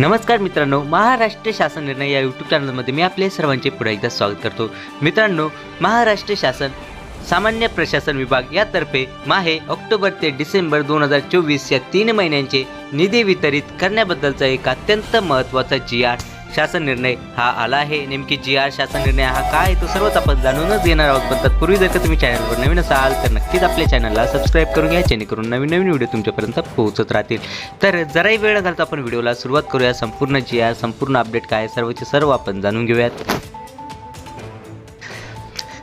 नमस्कार मित्रांनो महाराष्ट्र शासन निर्णय या यूट्यूब चॅनलमध्ये मी आपले सर्वांचे पुन्हा एकदा स्वागत करतो. मित्रांनो महाराष्ट्र शासन सामान्य प्रशासन विभाग यातर्फे माहे ऑक्टोबर ते डिसेंबर दोन हजार चोवीस या तीन महिन्यांचे निधी वितरित करण्याबद्दलचा एक अत्यंत महत्त्वाचा जी आर शासन निर्णय हा आला आहे. नेमकी जी आर शासन निर्णय हा काय आहे तो सर्वच आपण जाणूनच घेणार आहोत. पण तत्पूर्वी जर का तुम्ही चॅनलवर नवीन असाल तर नक्कीच आपल्या चॅनलला सबस्क्राईब करून घ्या जेणेकरून नवीन नवीन व्हिडिओ तुमच्यापर्यंत पोहोचत राहतील. तर जराही वेळ न घालता आपण व्हिडिओला सुरुवात करूया. संपूर्ण जी आर संपूर्ण अपडेट काय सर्वचे सर्व आपण जाणून घेऊयात.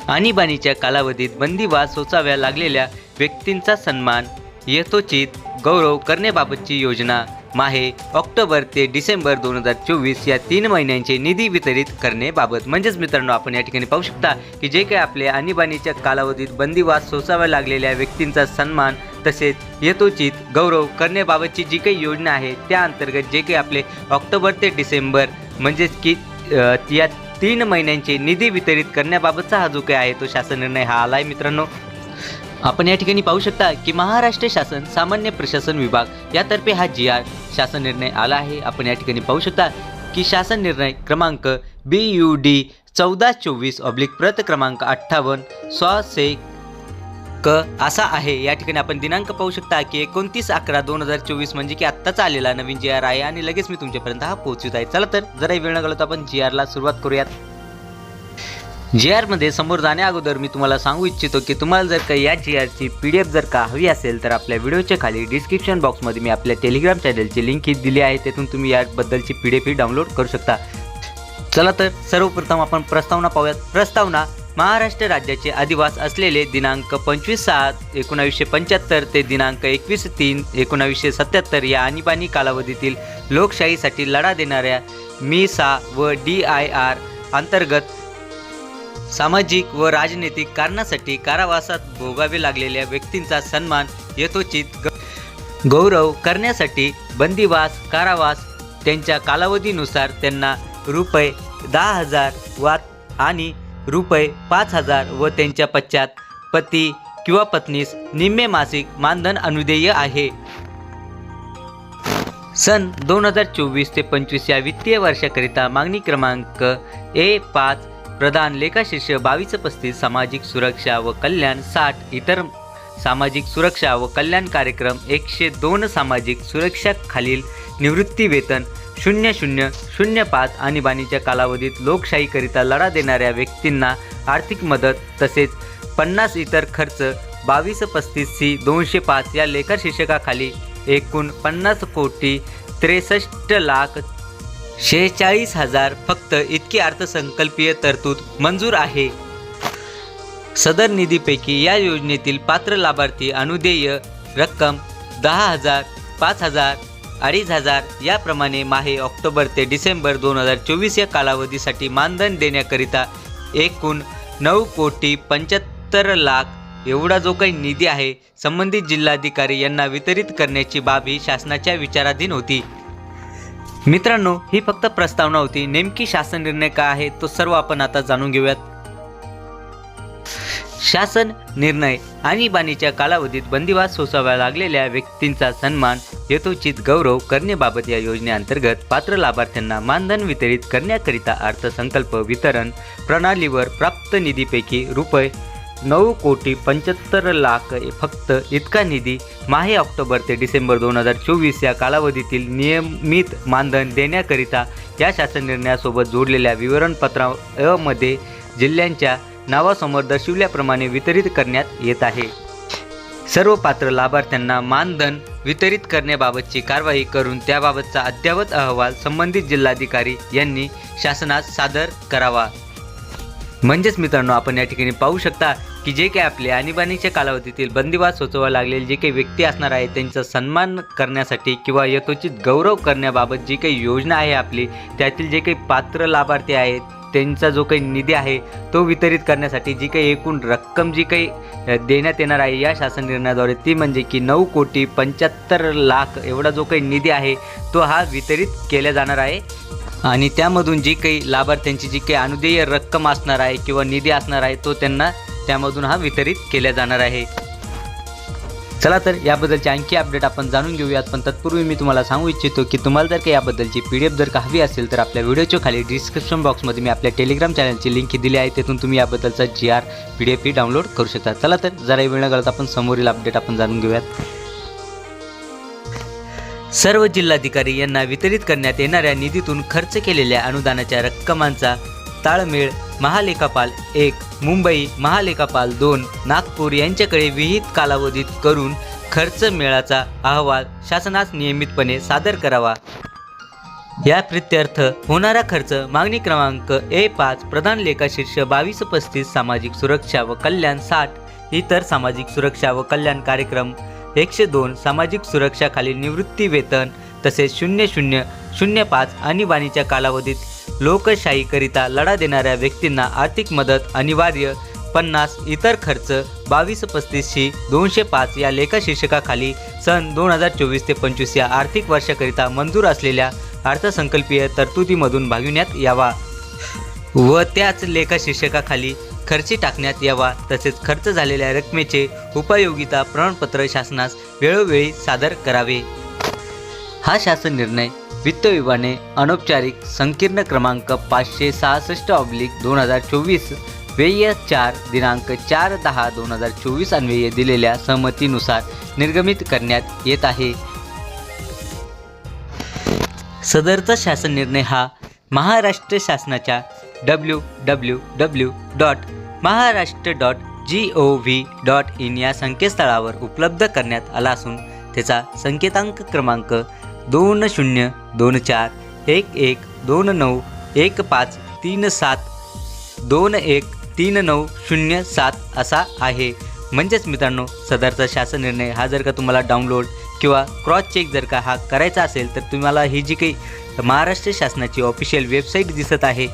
आणीबाणीच्या कालावधीत बंदिवास सोचाव्या लागलेल्या व्यक्तींचा सन्मान यथोचित गौरव करण्याबाबतची योजना माहे ऑक्टोबर ते डिसेंबर दोन हजार चोवीस या तीन महिन्यांचे निधी वितरित करण्याबाबत. म्हणजेच मित्रांनो आपण या ठिकाणी पाहू शकता की जे काही आपल्या आणीबाणीच्या कालावधीत बंदिवास सोसाव्या लागलेल्या व्यक्तींचा सन्मान तसेच यथोचित गौरव करण्याबाबतची जी काही योजना आहे त्या अंतर्गत जे काही आपले ऑक्टोबर ते डिसेंबर म्हणजेच की या तीन महिन्यांचे निधी वितरित करण्याबाबतचा हा जो काही आहे तो शासन निर्णय हा आला आहे मित्रांनो. आपण या ठिकाणी पाहू शकता की महाराष्ट्र शासन सामान्य प्रशासन विभाग यातर्फे हा जी आर शासन निर्णय आला आहे. आपण या ठिकाणी पाहू शकता की शासन निर्णय क्रमांक बी यू डी चौदा चोवीस ऑब्लिक प्रत क्रमांक अठ्ठावन्न सॉ से क असा आहे. या ठिकाणी आपण दिनांक पाहू शकता की एकोणतीस अकरा दोन हजार चोवीस म्हणजे की आत्ताच आलेला नवीन जी आर आहे आणि लगेच मी तुमच्यापर्यंत हा पोहोचवित आहे. चला तर जरा वेळ न घालवता आपण जी आरला सुरुवात करूयात. जी आरमध्ये समोर जाण्या अगोदर मी तुम्हाला सांगू इच्छितो की तुम्हाला जर का या जी आरची पी डी एफ जर का हवी असेल तर आपल्या व्हिडिओच्या खाली डिस्क्रिप्शन बॉक्समध्ये मी आपल्या टेलिग्राम चॅनलची लिंक ही दिली आहे. तेथून तुम्ही याबद्दलची पी डी एफ ही डाउनलोड करू शकता. चला तर सर्वप्रथम आपण प्रस्तावना पाहूयात. प्रस्तावना महाराष्ट्र राज्याचे अधिवास असलेले दिनांक पंचवीस सात एकोणावीसशे पंच्याहत्तर ते दिनांक एकवीस तीन एकोणावीसशे सत्याहत्तर या आणीबाणी कालावधीतील लोकशाहीसाठी लढा देणाऱ्या मी सा व डी आय आर अंतर्गत सामाजिक व राजनैतिक कारणासाठी कारावासात भोगावे लागलेल्या व्यक्तींचा सन्मान यथोचित ग- गौरव करण्यासाठी बंदिवास कारावास त्यांच्या कालावधीनुसार त्यांना रुपये दहा हजार वात आणि रुपये पाच हजार व त्यांच्या पश्चात पती किंवा पत्नीस निम्मे मासिक मानधन अनुदेय आहे. सन दोन हजार चोवीस ते पंचवीस या वित्तीय वर्षाकरिता मागणी क्रमांक ए पाच प्रधान लेखाशीर्ष बावीस पस्तीस सामाजिक सुरक्षा व कल्याण साठ इतर सामाजिक सुरक्षा व कल्याण कार्यक्रम एकशे दोन सामाजिक सुरक्षा खालील निवृत्ती वेतन शून्य शून्य शून्य पाच आणीबाणीच्या कालावधीत लोकशाहीकरिता लढा देणाऱ्या व्यक्तींना आर्थिक मदत तसेच पन्नास इतर खर्च बावीस पस्तीस सी दोनशे पाच या लेखाशीर्षकाखाली एकूण पन्नास कोटी त्रेसष्ट लाख शेहेचाळीस हजार फक्त इतकी अर्थसंकल्पीय तरतूद मंजूर आहे. सदर निधीपैकी या योजनेतील पात्र लाभार्थी अनुदेय रक्कम दहा हजार पाच हजार अडीच हजार याप्रमाणे माहे ऑक्टोबर ते डिसेंबर दोन हजार चोवीस या कालावधीसाठी मानधन देण्याकरिता एकूण नऊ कोटी पंच्याहत्तर लाख एवढा जो काही निधी आहे संबंधित जिल्हाधिकारी यांना वितरित करण्याची बाब ही शासनाच्या विचाराधीन होती. मित्रांनो ही फक्त प्रस्तावना होती. नेमकी शासन निर्णय काय आहे तो सर्व आपण आता जाणून घेऊयात. शासन निर्णय आणीबाणीच्या कालावधीत बंदिवास सोसाव्या लागलेल्या व्यक्तींचा सन्मान यथोचित गौरव करण्याबाबत या योजनेअंतर्गत पात्र लाभार्थ्यांना मानधन वितरित करण्याकरिता अर्थसंकल्प वितरण प्रणालीवर प्राप्त निधीपैकी रुपये नऊ कोटी पंच्याहत्तर लाख फक्त इतका निधी माहे ऑक्टोबर ते डिसेंबर दोन हजार चोवीस या कालावधीतील नियमित मानधन देण्याकरिता या शासन निर्णयासोबत जोडलेल्या विवरणपत्रामध्ये जिल्ह्यांच्या नावासमोर दर्शविल्याप्रमाणे वितरित करण्यात येत आहे. सर्व पात्र लाभार्थ्यांना मानधन वितरित करण्याबाबतची कारवाई करून त्याबाबतचा अद्ययावत अहवाल संबंधित जिल्हाधिकारी यांनी शासनास सादर करावा. म्हणजेच मित्रांनो आपण या ठिकाणी पाहू शकता की जे काही आपले आणीबाणीच्या कालावधीतील बंदिवास सोचवा लागलेले जे काही व्यक्ती असणार आहे त्यांचा सन्मान करण्यासाठी किंवा यथोचित गौरव करण्याबाबत जी काही योजना आहे आपली त्यातील जे काही पात्र लाभार्थी आहेत त्यांचा जो काही निधी आहे तो वितरित करण्यासाठी जी काही एकूण रक्कम जी काही देण्यात येणार आहे या शासन निर्णयाद्वारे ती म्हणजे की नऊ कोटी पंच्याहत्तर लाख एवढा जो काही निधी आहे तो हा वितरित केला जाणार आहे. आणि त्यामधून जी काही लाभार्थ्यांची जी काही अनुदेय रक्कम असणार आहे किंवा निधी असणार आहे तो त्यांना त्यामधून हा वितरित केला जाणार आहे. चला तर याबद्दलची आणखी अपडेट आपण जाणून घेऊयात. पण तत्पूर्वी मी तुम्हाला सांगू इच्छितो की तुम्हाला जर का याबद्दलची पी डी एफ जर का हवी असेल तर आपल्या व्हिडिओच्या खाली डिस्क्रिप्शन बॉक्समध्ये मी आपल्या टेलिग्राम चॅनलची लिंक दिली आहे. तिथून तुम्ही याबद्दलचा G R P D F ही डाउनलोड करू शकता. चला तर जरा वेळ न घालत आपण समोरील अपडेट आपण जाणून घेऊयात. सर्व जिल्हाधिकारी यांना वितरित करण्यात येणाऱ्या निधीतून खर्च केलेल्या अनुदानाच्या रक्कमांचा ताळमेळ महालेखापाल एक मुंबई महालेखापाल दोन नागपूर यांच्याकडे विहित कालावधीत करून खर्च मेळाचा अहवाल शासनास नियमितपणे सादर करावा. या प्रित्यर्थ होणारा खर्च मागणी क्रमांक ए पाच प्रधान लेखा शीर्ष बावीस पस्तीस सामाजिक सुरक्षा व कल्याण साठ इतर सामाजिक सुरक्षा व कल्याण कार्यक्रम एकशे दोन सामाजिक सुरक्षा खालील निवृत्ती वेतन तसेच शून्य शून्य शून्य पाच आणीबाणीच्या कालावधीत लोकशाहीकरिता लढा देणाऱ्या व्यक्तींना आर्थिक मदत अनिवार्य पन्नास इतर खर्च बावीस पस्तीसशी दोनशे पाच या लेखाशीर्षकाखाली सन दोन हजार चोवीस ते पंचवीस या आर्थिक वर्षाकरिता मंजूर असलेल्या अर्थसंकल्पीय तरतुदीमधून भागविण्यात यावा. व त्याच लेखाशीर्षकाखाली खर्ची टाकण्यात यावा तसेच खर्च झालेल्या रकमेचे उपयोगिता प्रमाणपत्र शासनास वेळोवेळी सादर करावे. हा शासन निर्णय वित्त विभागाने अनौपचारिक संकीर्ण क्रमांक पाचशे सहासष्ट ऑब्लिक दोन हजार चोवीस व्यय चार दिनांक चार दहा दोन हजार चोवीस अन्वये दिलेल्या सहमतीनुसार निर्गमित करण्यात येत आहे. सदरचा शासन निर्णय हा महाराष्ट्र शासनाच्या W W W dot Maharashtra dot G O V dot in या संकेतस्थळावर उपलब्ध करण्यात आला असून त्याचा संकेतांक क्रमांक दोन शून्य दोन चार एक एक दोन नऊ एक पाच तीन सात दोन एक तीन नऊ शून्य सात असा आहे. म्हणजेच मित्रांनो सदरचा शासन निर्णय हा जर का तुम्हाला डाउनलोड किंवा क्रॉस चेक जर का हा करायचा असेल तर तुम्हाला ही जी काही महाराष्ट्र शासनाची ऑफिशियल वेबसाईट दिसत आहे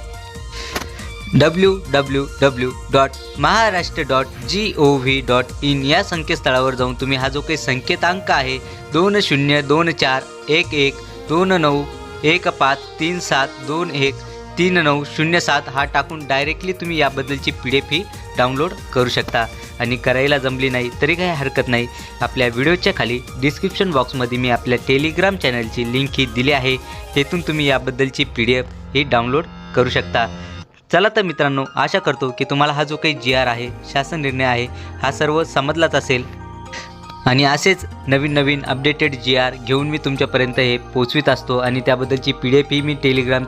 W W W dot Maharashtra dot G O V dot in या संकेतस्थळावर जाऊन तुम्ही हा जो काही संकेतांक आहे दोन शून्य दोन चार एक एक दोन नऊ एक पाच तीन सात दोन एक तीन नऊ शून्य सात हा टाकून डायरेक्टली तुम्ही याबद्दलची पी डी एफ ही डाउनलोड करू शकता. आणि करायला जमली नाही तरी काही हरकत नाही. आपल्या व्हिडिओच्या खाली डिस्क्रिप्शन बॉक्समध्ये मी आपल्या टेलिग्राम चॅनलची लिंक ही दिली आहे. तेथून तुम्ही याबद्दलची पी डी एफ ही डाउनलोड करू शकता. चला तर मित्रांनो आशा करतो की तुम्हाला हा जो काही जी आर आहे शासन निर्णय आहे हा सर्व समजलाच असेल. आणि असेच नवीन नवीन अपडेटेड जी आर घेऊन मी तुमच्यापर्यंत हे पोचवीत असतो आणि त्याबद्दलची पी डी एफ ही मी टेलिग्राम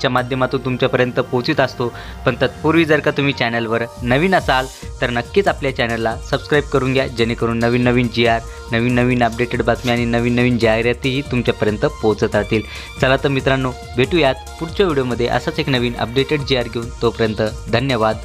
च्या माध्यमातून तुमच्यापर्यंत पोचवीत असतो. पण तत्पूर्वी जर का तुम्ही चॅनलवर नवीन असाल तर नक्कीच आपल्या चॅनलला सबस्क्राईब करून घ्या जेणेकरून नवीन नवीन जी आर नवीन नवीन अपडेटेड बातम्या आणि नवीन नवीन जाहिरातीही तुमच्यापर्यंत पोहोचत राहतील. चला तर मित्रांनो भेटूयात पुढच्या व्हिडिओमध्ये असाच एक नवीन अपडेटेड जी आर घेऊन. तोपर्यंत धन्यवाद.